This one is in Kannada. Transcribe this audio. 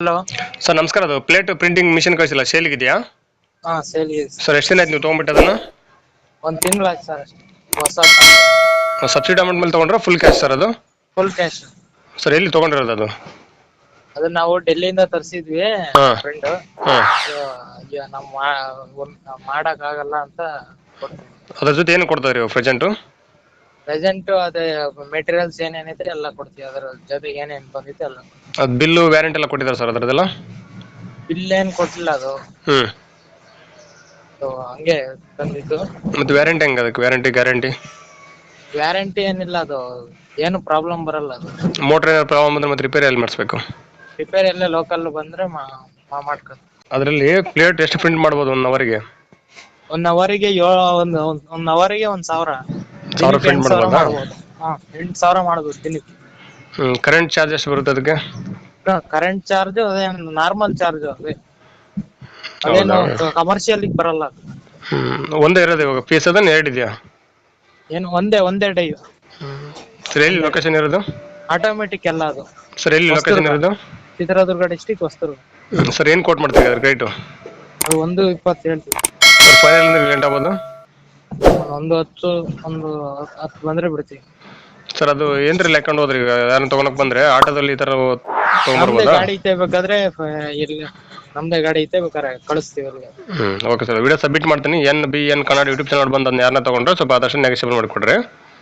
ಹಲೋ. ಸರ್ ನಮಸ್ಕಾರ. ಅದು ಪ್ಲೇಟ್ ಪ್ರಿಂಟಿಂಗ್ ಮಿಷಿನ್ ಕಳಿಸಿಲ್ಲ. ಸೇಲಿಗಿದೆಯಾ ಹಾ ಸೇಲ್ ಇದೆ. ಸರ್ ಎಷ್ಟು ದಿನ ಆಯ್ತು ನೀವು ತೊಗೊಂಬಿಟ್ಟು ಅದನ್ನು? ಒಂದು ತಿಂಗಳಾಯ್ತು ಸರ್ ಅಷ್ಟೇ. ಹೊಸ ಸಬ್ಸಿಡಿ ಅಮೌಂಟ್ ಮೇಲೆ ತೊಗೊಂಡ್ರೆ ಫುಲ್ ಕ್ಯಾಶ್ ಸರ್ ಅದು? ಫುಲ್ ಕ್ಯಾಶ್ ಸರ್ ಎಲ್ಲಿ ತೊಗೊಂಡಿರೋದು ಅದು? ಅದನ್ನ ನಾವು ಡೆಲ್ಲಿಯಿಂದ ತರಿಸಿದ್ವಿ ಹಾ. ಫ್ರೆಂಡ್ ಹಾಂ. ನಮ್ಮ ಮಾಡಕ್ಕಾಗಲ್ಲ ಅಂತ ಕೊಡ್ತೀವಿ. ಅದ್ರ ಜೊತೆ ಏನು ಕೊಡ್ತಾರೆ ಪ್ರೆಸೆಂಟು? ಪ್ರೆಸೆಂಟ್ ಅದೇ ಮೆಟೀರಿಯಲ್ಸ್ ಏನೇನೈತೆ ಎಲ್ಲ ಕೊಡ್ತೀವಿ. ಅದ್ರ ಜೊತೆಗೆ ಏನೇನ್ ಬಂದೈತೆ ಎಲ್ಲ ಅದು ಬಿಲ್ಲು ವ್ಯಾರಂಟಿ ಎಲ್ಲ ಕೊಟ್ಟಿದ್ದಾರೆ ಸರ್ ಅದರದ್ದೆಲ್ಲ? ಬಿಲ್ ಏನ್ ಕೊಟ್ಟಿಲ್ಲ ಅದು. ಹ್ಮ್. So, ಹಂಗೆ ತಂದಿದ್ದು. ಮತ್ತು ವ್ಯಾರಂಟಿ ಹೆಂಗೆ ಅದಕ್ಕೆ? ವ್ಯಾರಂಟಿ ಗ್ಯಾರಂಟಿ ವ್ಯಾರಂಟಿ ಏನಿಲ್ಲ ಅದು. ಏನು ಪ್ರಾಬ್ಲಮ್ ಬರಲ್ಲ ಅದು. ಮೋಟರ್ ಏನಾದ್ರು ಪ್ರಾಬ್ಲಮ್ ಬಂದ್ರೆ ಮತ್ತೆ ರಿಪೇರಿ ಎಲ್ಲಿ ಮಾಡಿಸ್ಬೇಕು? ರಿಪೇರಿ ಎಲ್ಲ ಲೋಕಲ್ ಬಂದ್ರೆ ಮಾ ಮಾ- ಮಾಡ್ಕೊ ಅದರಲ್ಲಿ ಪ್ಲೇಟ್ ಎಷ್ಟು ಪ್ರಿಂಟ್ ಮಾಡ್ಬೋದು ಒನ್ ಅವರಿಗೆ ಒನ್ ಅವರಿಗೆ ಏಳು ಒಂದು ಒನ್ ಅವರಿಗೆ ಒಂದ್ ಸಾವಿರ. ಸಾವಿರ ಸಾವಿರ ಮಾಡ್ಬೋದಾ? ಹಾ ಎಂಟು ಸಾವಿರ ಮಾಡ್ಬೋದು ದಿನಕ್ಕೆ ಹ್ಞೂ ಕರೆಂಟ್ ಚಾರ್ಜ್ ಎಷ್ಟು ಬರುತ್ತೆ ಅದಕ್ಕೆ? ಕರೆಂಟ್ ಚಾರ್ಜ್ ಅದೇ ನಾರ್ಮಲ್ ಚಾರ್ಜ್ ಅದೇ. ಅದೇನು ಕಮರ್ಷಿಯಲ್ ಬರಲ್ಲ. ಅದು. ಹ್ಞೂ ಒಂದೇ ಇರೋದು ಇವಾಗ? ಪೀಸ್ ಅದನ್ನ ಎರಡು ಇದೆಯಾ? ಏನು ಒಂದೇ ಒಂದೇ ಡೈ ಸರ್ ಎಲ್ಲಿ ಲೊಕೇಶನ್ ಇರೋದು? ಆಟೋಮೆಟಿಕ್ ಎಲ್ಲ ಅದು. ಸರ್ ಎಲ್ಲಿ ಲೊಕೇಶನ್ ಇರೋದು? ಚಿತ್ರದುರ್ಗ ಡಿಸ್ಟಿಕ್ ಹೊಸ್ತರು ಸರ್ ಏನು ಕೋಟ್ ಮಾಡ್ತೀವಿ ಅದ್ರ ರೇಟು ಅದು ಒಂದು ಇಪ್ಪತ್ತು ಹೇಳ್ತೀವಿ. ಸರ್ ಫೈನಲ್ ಅಂದ್ರೆ ಲೇಟ್ ಆಗ್ಬೋದು? ಒಂದು ಹತ್ತು ಒಂದು ಹತ್ತು ಬಂದ್ರೆ ಬಿಡ್ತೀವಿ. ಸರ್ ಅದು ಏನ್ರಿ ಲೆಕ್ಕ ಹೋದ್ರಿ? ಈಗ ಯಾರನ್ನ ತಗೊಳಕ್ ಬಂದ್ರೆ ಆಟೋದಲ್ಲಿ ಈ ತರ ನಮ್ದೇ ತಗೊಂಡ್ಬರ್ಬೋದಾ ಗಾಡಿ ಐತೆ ಬೇಕಾದ್ರೆ ಫ- ಇಲ್ಲಿ ನಮ್ದೇ ಗಾಡಿ ಐತೆ ಬೇಕಾದ್ರೆ ಕಳಿಸ್ತೀವಿ ಅಲ್ಲಿಗೆ hmm okay sir. Video submit ಮಾಡ್ತೀನಿ. N B N Kannada YouTube channel ಬಂದು ಅದನ್ನ ಯಾರನ್ನ ತಗೊಂಡ್ರೆ ಸ್ವಲ್ಪ ಆದಷ್ಟು ನೆಗೆಸಿಬಲ್ ಮಾಡಿಕೊಡ್ರಿ.